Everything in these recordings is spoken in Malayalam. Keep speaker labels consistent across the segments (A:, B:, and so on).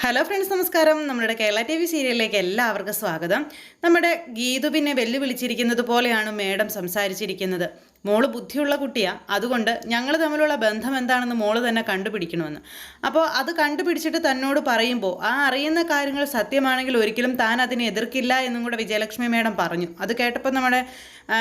A: ഹലോ ഫ്രണ്ട്സ് നമസ്കാരം. നമ്മുടെ കേരള ടി വി സീരിയലിലേക്ക് എല്ലാവർക്കും സ്വാഗതം. നമ്മുടെ ഗീതു പിന്നെ വെല്ലുവിളിച്ചിരിക്കുന്നത് പോലെയാണ് മേഡം സംസാരിച്ചിരിക്കുന്നത്. മോൾ ബുദ്ധിയുള്ള കുട്ടിയാ. അതുകൊണ്ട് ഞങ്ങൾ തമ്മിലുള്ള ബന്ധം എന്താണെന്ന് മോൾ തന്നെ കണ്ടുപിടിക്കണമെന്ന്. അപ്പോൾ അത് കണ്ടുപിടിച്ചിട്ട് തന്നോട് പറയുമ്പോൾ ആ അറിയുന്ന കാര്യങ്ങൾ സത്യമാണെങ്കിൽ ഒരിക്കലും താൻ അതിനെ എതിർക്കില്ല എന്നും കൂടെ വിജയലക്ഷ്മി മേഡം പറഞ്ഞു. അത് കേട്ടപ്പോൾ നമ്മുടെ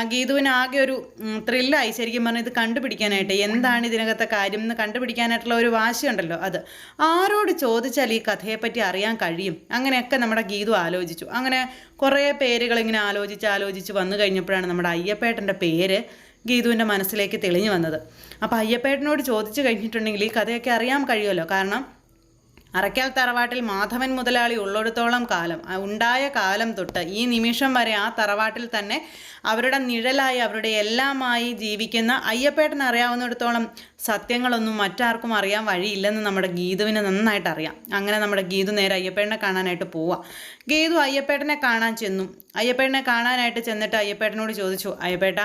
A: ഗീതുവിന് ആകെ ഒരു ത്രില്ലായി ശരിക്കും പറഞ്ഞാൽ ഇത് കണ്ടുപിടിക്കാനായിട്ട് എന്താണ് ഇതിനകത്തെ കാര്യം എന്ന് കണ്ടുപിടിക്കാനായിട്ടുള്ള ഒരു വാശിയുണ്ടല്ലോ അത്. ആരോട് ചോദിച്ചാൽ ഈ കഥയെപ്പറ്റി അറിയാൻ കഴിയും. അങ്ങനെയൊക്കെ നമ്മുടെ ഗീതു ആലോചിച്ചു. അങ്ങനെ കുറേ പേരുകൾ ഇങ്ങനെ ആലോചിച്ച് ആലോചിച്ച് വന്നു കഴിഞ്ഞപ്പോഴാണ് നമ്മുടെ അയ്യപ്പേട്ടന്റെ പേര് ഗീതുവിന്റെ മനസ്സിലേക്ക് തെളിഞ്ഞു വന്നത്. അപ്പോൾ അയ്യപ്പേട്ടനോട് ചോദിച്ചു കഴിഞ്ഞിട്ടുണ്ടെങ്കിൽ ഈ കഥയൊക്കെ അറിയാൻ കഴിയുമല്ലോ? കാരണം അറയ്ക്കൽ തറവാട്ടിൽ മാധവൻ മുതലാളി ഉള്ളിടത്തോളം കാലം ഉണ്ടായ കാലം തൊട്ട് ഈ നിമിഷം വരെ ആ തറവാട്ടിൽ തന്നെ അവരുടെ നിഴലായി അവരുടെ എല്ലാമായി ജീവിക്കുന്ന അയ്യപ്പേട്ടൻ അറിയാവുന്നിടത്തോളം സത്യങ്ങളൊന്നും മറ്റാർക്കും അറിയാൻ വഴിയില്ലെന്ന് നമ്മുടെ ഗീതുവിന് നന്നായിട്ട് അറിയാം. അങ്ങനെ നമ്മുടെ ഗീതു നേരെ അയ്യപ്പേട്ടനെ കാണാനായിട്ട് പോവാം. ഗീതു അയ്യപ്പേട്ടനെ കാണാൻ ചെന്നു. അയ്യപ്പേട്ടനെ കാണാനായിട്ട് ചെന്നിട്ട് അയ്യപ്പേട്ടനോട് ചോദിച്ചു അയ്യപ്പേട്ട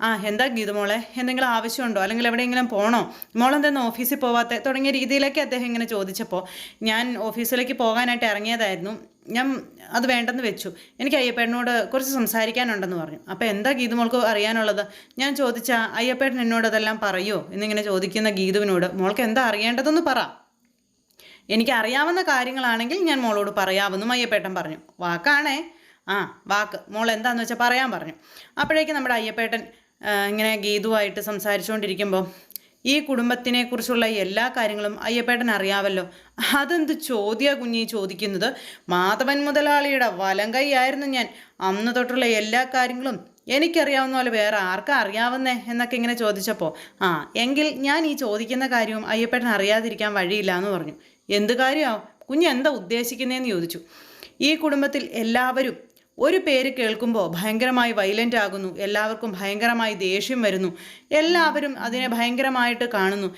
A: ആ എന്താ ഗീത മോളെ? എന്തെങ്കിലും ആവശ്യമുണ്ടോ? അല്ലെങ്കിൽ എവിടെയെങ്കിലും പോകണോ മോളെന്തെന്ന് ഓഫീസിൽ പോവാത്ത? തുടങ്ങിയ രീതിയിലേക്ക് അദ്ദേഹം ഇങ്ങനെ ചോദിച്ചപ്പോൾ ഞാൻ ഓഫീസിലേക്ക് പോകാനായിട്ട് ഇറങ്ങിയതായിരുന്നു. ഞാൻ അത് വേണ്ടെന്ന് വെച്ചു. എനിക്ക് അയ്യപ്പേട്ടനോട് കുറച്ച് സംസാരിക്കാനുണ്ടെന്ന് പറഞ്ഞു. അപ്പോൾ എന്താ ഗീതു മോൾക്ക് അറിയാനുള്ളത്? ഞാൻ ചോദിച്ച അയ്യപ്പേട്ടൻ എന്നോട് അതെല്ലാം പറയുമോ എന്നിങ്ങനെ ചോദിക്കുന്ന ഗീതുവിനോട് മോൾക്ക് എന്താ അറിയേണ്ടതെന്ന് പറ. എനിക്ക് അറിയാവുന്ന കാര്യങ്ങളാണെങ്കിൽ ഞാൻ മോളോട് പറയാമെന്നും അയ്യപ്പേട്ടൻ പറഞ്ഞു. വാക്കാണേ. ആ വാക്ക്. മോൾ എന്താന്ന് വെച്ചാൽ പറയാൻ പറഞ്ഞു. അപ്പോഴേക്കും നമ്മുടെ അയ്യപ്പേട്ടൻ ഇങ്ങനെ ഗീതുവായിട്ട് സംസാരിച്ചുകൊണ്ടിരിക്കുമ്പോൾ ഈ കുടുംബത്തിനെ കുറിച്ചുള്ള എല്ലാ കാര്യങ്ങളും അയ്യപ്പേട്ടൻ അറിയാവല്ലോ. അതെന്ത് ചോദ്യ കുഞ്ഞി ചോദിക്കുന്നത്? മാധവൻ മുതലാളിയുടെ വലം കൈയായിരുന്നു ഞാൻ. അന്ന് തൊട്ടുള്ള എല്ലാ കാര്യങ്ങളും എനിക്കറിയാവുന്ന പോലെ വേറെ ആർക്കാ അറിയാവുന്നേ എന്നൊക്കെ ഇങ്ങനെ ചോദിച്ചപ്പോൾ ആ എങ്കിൽ ഞാൻ ഈ ചോദിക്കുന്ന കാര്യവും അയ്യപ്പേട്ടൻ അറിയാതിരിക്കാൻ വഴിയില്ല എന്ന് പറഞ്ഞു. എന്ത് കാര്യമാവും കുഞ്ഞ് എന്താ ഉദ്ദേശിക്കുന്നതെന്ന് ചോദിച്ചു. ഈ കുടുംബത്തിൽ എല്ലാവരും ഒരു പേര് കേൾക്കുമ്പോൾ ഭയങ്കരമായി വൈലന്റ് ആകുന്നു. എല്ലാവർക്കും ഭയങ്കരമായി ദേഷ്യം വരുന്നു. എല്ലാവരും അതിനെ ഭയങ്കരമായിട്ട് കാണുന്നു.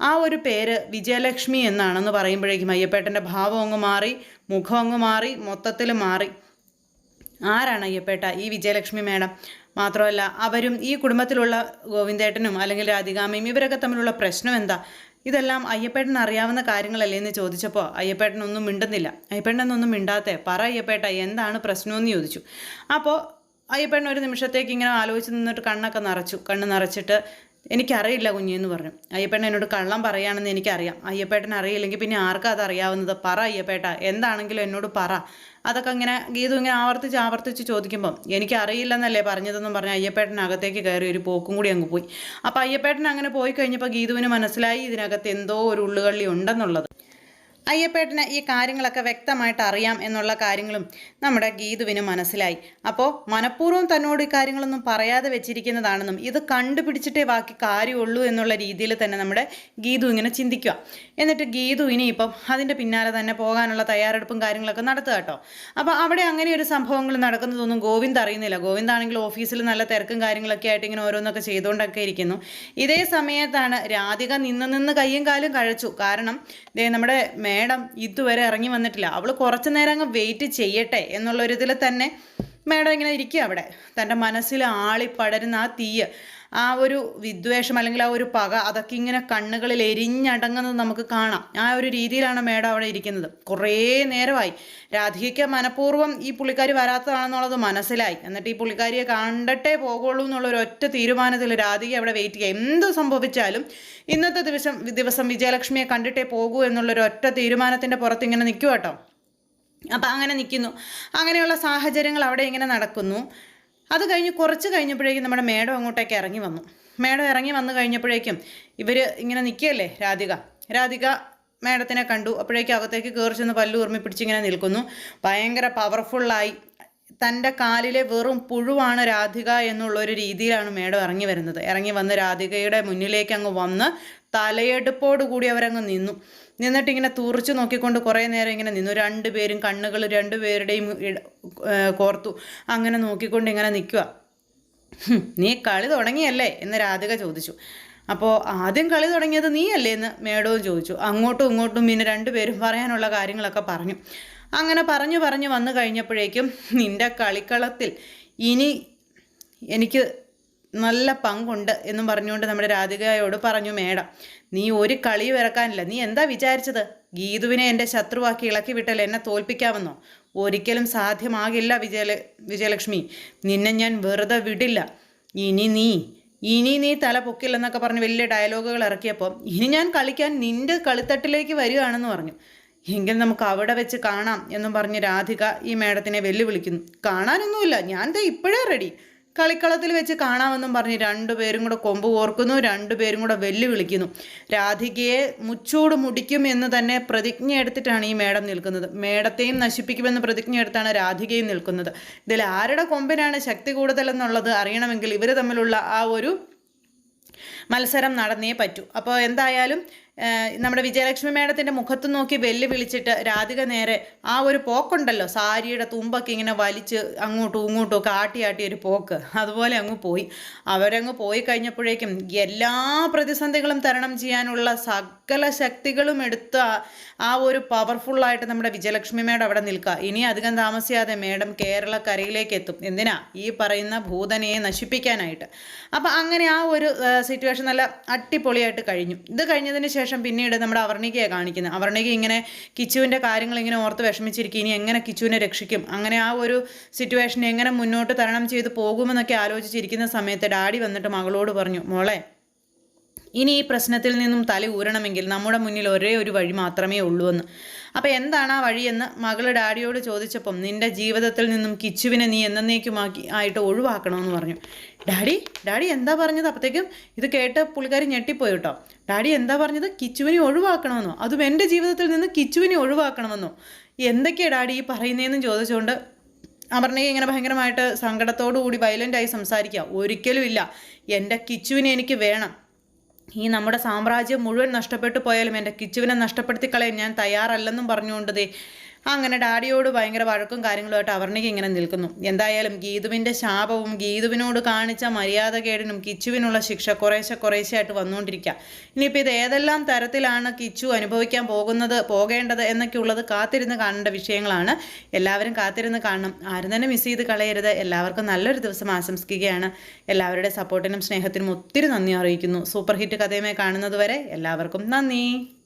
A: ആ ഒരു പേര് വിജയലക്ഷ്മി എന്നാണെന്ന് പറയുമ്പോഴേക്കും അയ്യപ്പേട്ടന്റെ ഭാവം അങ്ങ് മാറി മുഖം അങ്ങ് മാറി മൊത്തത്തിൽ മാറി. ആരാണ് അയ്യപ്പേട്ട? ഈ വിജയലക്ഷ്മി മേഡം. മാത്രമല്ല അവരും ഈ കുടുംബത്തിലുള്ള ഗോവിന്ദേട്ടനും അല്ലെങ്കിൽ രാധികാമയും ഇവരൊക്കെ തമ്മിലുള്ള പ്രശ്നം എന്താ? ഇതെല്ലാം അയ്യപ്പേട്ടൻ അറിയാവുന്ന കാര്യങ്ങളല്ലേ എന്ന് ചോദിച്ചപ്പോൾ അയ്യപ്പേട്ടൻ ഒന്നും മിണ്ടുന്നില്ല. അയ്യപ്പേട്ടനൊന്നും മിണ്ടാത്തേ പറ അയ്യപ്പേട്ട എന്താണ് പ്രശ്നമെന്ന് ചോദിച്ചു. അപ്പോൾ അയ്യപ്പേട്ടൻ ഒരു നിമിഷത്തേക്ക് ഇങ്ങനെ ആലോചിച്ച് നിന്നിട്ട് കണ്ണൊക്കെ നിറച്ചു. കണ്ണ് നിറച്ചിട്ട് എനിക്കറിയില്ല കുഞ്ഞി എന്ന് പറഞ്ഞു. അയ്യപ്പേട്ടൻ എന്നോട് കള്ളം പറയുകയാണെന്ന് എനിക്കറിയാം. അയ്യപ്പേട്ടൻ അറിയില്ലെങ്കിൽ പിന്നെ ആർക്കാ അതറിയാവുന്നത് പറ അയ്യപ്പേട്ട എന്താണെങ്കിലും എന്നോട് പറ. അതൊക്കെ ഇങ്ങനെ ഗീതു ഇങ്ങനെ ആവർത്തിച്ച് ആവർത്തിച്ച് ചോദിക്കുമ്പം എനിക്കറിയില്ലെന്നല്ലേ പറഞ്ഞതെന്നും പറഞ്ഞ് അയ്യപ്പേട്ടൻ അകത്തേക്ക് കയറി ഒരു പോക്കും കൂടി അങ്ങ് പോയി. അപ്പോൾ അയ്യപ്പേട്ടൻ അങ്ങനെ പോയി കഴിഞ്ഞപ്പോൾ ഗീതുവിന് മനസ്സിലായി ഇതിനകത്ത് എന്തോ ഒരു ഉള്ളുകള്ളി ഉണ്ടെന്നുള്ളത്. അയ്യപ്പേട്ടന് ഈ കാര്യങ്ങളൊക്കെ വ്യക്തമായിട്ട് അറിയാം എന്നുള്ള കാര്യങ്ങളും നമ്മുടെ ഗീതുവിന് മനസ്സിലായി. അപ്പോൾ മനഃപൂർവം തന്നോട് ഈ കാര്യങ്ങളൊന്നും പറയാതെ വെച്ചിരിക്കുന്നതാണെന്നും ഇത് കണ്ടുപിടിച്ചിട്ടേ ബാക്കി കാര്യമുള്ളൂ എന്നുള്ള രീതിയിൽ തന്നെ നമ്മുടെ ഗീതു ഇങ്ങനെ ചിന്തിക്കുക. എന്നിട്ട് ഗീതു ഇനിയിപ്പം അതിന്റെ പിന്നാലെ തന്നെ പോകാനുള്ള തയ്യാറെടുപ്പും കാര്യങ്ങളൊക്കെ നടത്തുക കേട്ടോ. അപ്പോൾ അവിടെ അങ്ങനെ ഒരു സംഭവങ്ങൾ നടക്കുന്നതൊന്നും ഗോവിന്ദ് അറിയുന്നില്ല. ഗോവിന്ദാണെങ്കിൽ ഓഫീസിൽ നല്ല തിരക്കും കാര്യങ്ങളൊക്കെ ആയിട്ട് ഇങ്ങനെ ഓരോന്നൊക്കെ ചെയ്തുകൊണ്ടൊക്കെ ഇരിക്കുന്നു. ഇതേ സമയത്താണ് രാധിക നിന്ന് നിന്ന് കയ്യും കാലും കഴിച്ചു. കാരണം നമ്മുടെ മേഡം ഇതുവരെ ഇറങ്ങി വന്നിട്ടില്ല. അവൾ കുറച്ചു നേരം അങ്ങ് വെയിറ്റ് ചെയ്യട്ടെ എന്നുള്ളൊരിതിൽ തന്നെ മേഡം ഇങ്ങനെ ഇരിക്കുക അവിടെ. തന്റെ മനസ്സിൽ ആളി പടരുന്ന ആ തീയ് ആ ഒരു വിദ്വേഷം അല്ലെങ്കിൽ ആ ഒരു പക അതൊക്കെ ഇങ്ങനെ കണ്ണുകളിൽ എരിഞ്ഞടങ്ങുന്നത് നമുക്ക് കാണാം. ആ ഒരു രീതിയിലാണ് മേഡം അവിടെ ഇരിക്കുന്നത്. കുറേ നേരമായി. രാധികയ്ക്ക് മനഃപൂർവം ഈ പുള്ളിക്കാരി വരാത്തതാണെന്നുള്ളത് മനസ്സിലായി. എന്നിട്ട് ഈ പുള്ളിക്കാരിയെ കണ്ടിട്ടേ പോകുള്ളൂ എന്നുള്ള ഒരു ഒറ്റ തീരുമാനത്തിൽ രാധിക അവിടെ വെയിറ്റ് ചെയ്യുക. എന്ത് സംഭവിച്ചാലും ഇന്നത്തെ ദിവസം ദിവസം വിജയലക്ഷ്മിയെ കണ്ടിട്ടേ പോകൂ എന്നുള്ളൊരു ഒറ്റ തീരുമാനത്തിന്റെ പുറത്ത് ഇങ്ങനെ നിൽക്കുക കേട്ടോ. അപ്പം അങ്ങനെ നിൽക്കുന്നു അങ്ങനെയുള്ള സാഹചര്യങ്ങൾ അവിടെ ഇങ്ങനെ നടക്കുന്നു. അത് കഴിഞ്ഞ് കുറച്ച് കഴിഞ്ഞപ്പോഴേക്കും നമ്മുടെ മേഡം അങ്ങോട്ടേക്ക് ഇറങ്ങി വന്നു. മേഡം ഇറങ്ങി വന്നു കഴിഞ്ഞപ്പോഴേക്കും ഇവർ ഇങ്ങനെ നിൽക്കുകയല്ലേ രാധിക. രാധിക മേഡത്തിനെ കണ്ടു. അപ്പോഴേക്കും അകത്തേക്ക് കയറി ചെന്ന് പല്ലു ഉറുമി പിടിച്ചിങ്ങനെ നിൽക്കുന്നു. ഭയങ്കര പവർഫുള്ളായി തന്റെ കാലിലെ വെറും പുഴുവാണ് രാധിക എന്നുള്ള ഒരു രീതിയിലാണ് മേഡം ഇറങ്ങി വരുന്നത്. ഇറങ്ങി വന്ന് രാധികയുടെ മുന്നിലേക്ക് അങ്ങ് വന്ന് തലയെടുപ്പോട് കൂടി അവരങ്ങ് നിന്നു. നിന്നിട്ട് ഇങ്ങനെ തുറിച്ച് നോക്കിക്കൊണ്ട് കുറേ നേരം ഇങ്ങനെ നിന്നു. രണ്ടുപേരും കണ്ണുകൾ രണ്ടുപേരുടെയും പേരുടെയും കോർത്തു അങ്ങനെ നോക്കിക്കൊണ്ട് ഇങ്ങനെ നിൽക്കുക. നീ കളി തുടങ്ങിയല്ലേ എന്ന് രാധിക ചോദിച്ചു. അപ്പോൾ ആദ്യം കളി തുടങ്ങിയത് നീയല്ലേ? എന്ന് മേഡവും ചോദിച്ചു. അങ്ങോട്ടും ഇങ്ങോട്ടും പിന്നെ രണ്ടുപേരും പറയാനുള്ള കാര്യങ്ങളൊക്കെ പറഞ്ഞു. അങ്ങനെ പറഞ്ഞു പറഞ്ഞു വന്നു കഴിഞ്ഞപ്പോഴേക്കും നിന്റെ കളിക്കളത്തിൽ ഇനി എനിക്ക് നല്ല പങ്കുണ്ട് എന്നും പറഞ്ഞുകൊണ്ട് നമ്മുടെ രാധികയോട് പറഞ്ഞു മേഡം നീ ഒരു കളി വിറക്കാനില്ല നീ എന്താ വിചാരിച്ചത്? ഗീതുവിനെ എന്റെ ശത്രുവാക്കി ഇളക്കി വിട്ടാൽ എന്നെ തോൽപ്പിക്കാമെന്നോ? ഒരിക്കലും സാധ്യമാകില്ല വിജയ വിജയലക്ഷ്മി. നിന്നെ ഞാൻ വെറുതെ വിടില്ല. ഇനി നീ ഇനി നീ തല പൊക്കില്ലെന്നൊക്കെ പറഞ്ഞ് വലിയ ഡയലോഗുകൾ ഇറക്കിയപ്പോൾ ഇനി ഞാൻ കളിക്കാൻ നിന്റെ കളിത്തട്ടിലേക്ക് വരികയാണെന്ന് പറഞ്ഞു. എങ്കിൽ നമുക്ക് അവിടെ വെച്ച് കാണാം എന്നും പറഞ്ഞ് രാധിക ഈ മേഡത്തിനെ വെല്ലുവിളിക്കുന്നു. കാണാനൊന്നുമില്ല. ഞാൻ ദേ ഇപ്പോഴേ റെഡി കളിക്കളത്തിൽ വെച്ച് കാണാമെന്നും പറഞ്ഞ് രണ്ടുപേരും കൂടെ കൊമ്പ് ഓർക്കുന്നു രണ്ടുപേരും കൂടെ വെല്ലുവിളിക്കുന്നു. രാധികയെ മുച്ചൂട് മുടിക്കും എന്ന് തന്നെ പ്രതിജ്ഞ എടുത്തിട്ടാണ് ഈ മേഡം നിൽക്കുന്നത്. മേഡത്തെയും നശിപ്പിക്കുമെന്ന് പ്രതിജ്ഞ എടുത്താണ് രാധികയും നിൽക്കുന്നത്. ഇതിൽ ആരുടെ കൊമ്പിനാണ് ശക്തി കൂടുതലെന്നുള്ളത് അറിയണമെങ്കിൽ ഇവർ തമ്മിലുള്ള ആ ഒരു മത്സരം നടന്നേ പറ്റൂ. അപ്പോൾ എന്തായാലും നമ്മുടെ വിജയലക്ഷ്മി മേഡത്തിന്റെ മുഖത്ത് നോക്കി വെല്ലു വിളിച്ചിട്ട് രാധിക നേരെ ആ ഒരു പോക്കുണ്ടല്ലോ സാരിയുടെ തുമ്പൊക്കെ ഇങ്ങനെ വലിച്ച് അങ്ങോട്ടും ഇങ്ങോട്ടും ഒക്കെ ആട്ടി ആട്ടി ഒരു പോക്ക്. അതുപോലെ അങ്ങ് പോയി. അവരങ്ങ് പോയി കഴിഞ്ഞപ്പോഴേക്കും എല്ലാ പ്രതിസന്ധികളും തരണം ചെയ്യാനുള്ള സകല ശക്തികളും എടുത്ത ആ ഒരു പവർഫുള്ളായിട്ട് നമ്മുടെ വിജയലക്ഷ്മി മേഡം അവിടെ നിൽക്കുക. ഇനി അധികം താമസിയാതെ മേഡം കേരളക്കരയിലേക്ക് എത്തും. എന്തിനാ? ഈ പറയുന്ന ഭൂതനയെ നശിപ്പിക്കാനായിട്ട്. അപ്പം അങ്ങനെ ആ ഒരു സിറ്റുവേഷൻ നല്ല അടിപൊളിയായിട്ട് കഴിഞ്ഞു. ഇത് കഴിഞ്ഞതിന് ശേഷം പിന്നീട് നമ്മുടെ അവർണികയെ കാണിക്കുന്നത്. അവർണിക ഇങ്ങനെ കിച്ചുവിന്റെ കാര്യങ്ങൾ ഇങ്ങനെ ഓർത്ത് വിഷമിച്ചിരിക്കും. ഇനി എങ്ങനെ കിച്ചുവിനെ രക്ഷിക്കും? അങ്ങനെ ആ ഒരു സിറ്റുവേഷൻ എങ്ങനെ മുന്നോട്ട് തരണം ചെയ്ത് പോകുമെന്നൊക്കെ ആലോചിച്ചിരിക്കുന്ന സമയത്ത് ഡാഡി വന്നിട്ട് മകളോട് പറഞ്ഞു മോളെ ഇനി ഈ പ്രശ്നത്തിൽ നിന്നും തല ഊരണമെങ്കിൽ നമ്മുടെ മുന്നിൽ ഒരേ ഒരു വഴി മാത്രമേ ഉള്ളൂ എന്ന് അപ്പോൾ എന്താണ് ആ വഴിയെന്ന് മകൾ ഡാഡിയോട് ചോദിച്ചപ്പം നിന്റെ ജീവിതത്തിൽ നിന്നും കിച്ചുവിനെ നീ എന്നേക്കുമാക്കി ആയിട്ട് ഒഴിവാക്കണമെന്ന് പറഞ്ഞു. ഡാഡി ഡാഡി എന്താ പറഞ്ഞത്? അപ്പോഴത്തേക്കും ഇത് കേട്ട് പുള്ളിക്കാരി ഞെട്ടിപ്പോയി കേട്ടോ. ഡാഡി എന്താ പറഞ്ഞത്? കിച്ചുവിനെ ഒഴിവാക്കണമെന്നോ അതും എന്റെ ജീവിതത്തിൽ നിന്ന് കിച്ചുവിനെ ഒഴിവാക്കണമെന്നോ? എന്തൊക്കെയാണ് ഡാഡി ഈ പറയുന്നതെന്ന് ചോദിച്ചുകൊണ്ട് അപർണയെ ഇങ്ങനെ ഭയങ്കരമായിട്ട് സങ്കടത്തോടു കൂടി വയലന്റായി സംസാരിക്കുക. ഒരിക്കലും ഇല്ല. എന്റെ കിച്ചുവിനെ എനിക്ക് വേണം. ഈ നമ്മുടെ സാമ്രാജ്യം മുഴുവൻ നഷ്ടപ്പെട്ടു പോയാലും എന്റെ കിച്ചുവിനെ നഷ്ടപ്പെടുത്തി കളയാൻ ഞാൻ തയ്യാറല്ലെന്നും പറഞ്ഞുകൊണ്ടതേ അങ്ങനെ ഡാഡിയോട് ഭയങ്കര വഴക്കും കാര്യങ്ങളുമായിട്ട് അവർണിക്ക് ഇങ്ങനെ നിൽക്കുന്നു. എന്തായാലും ഗീതുവിന്റെ ശാപവും ഗീതുവിനോട് കാണിച്ച മര്യാദകേടിനും കിച്ചുവിനുള്ള ശിക്ഷ കുറേശ്ശെ കുറേശ്ശെയായിട്ട് വന്നുകൊണ്ടിരിക്കുക ഇനിയിപ്പോൾ ഇത് ഏതെല്ലാം തരത്തിലാണ് കിച്ചു അനുഭവിക്കാൻ പോകുന്നത് പോകേണ്ടത് എന്നൊക്കെയുള്ളത് കാത്തിരുന്ന് കാണേണ്ട വിഷയങ്ങളാണ്. എല്ലാവരും കാത്തിരുന്ന് കാണണം. ആരും തന്നെ മിസ് ചെയ്ത് കളയരുത്. എല്ലാവർക്കും നല്ലൊരു ദിവസം ആശംസിക്കുകയാണ്. എല്ലാവരുടെ സപ്പോർട്ടിനും സ്നേഹത്തിനും ഒത്തിരി നന്ദി അറിയിക്കുന്നു. സൂപ്പർ ഹിറ്റ് കഥയുമായി കാണുന്നത് വരെ എല്ലാവർക്കും നന്ദി.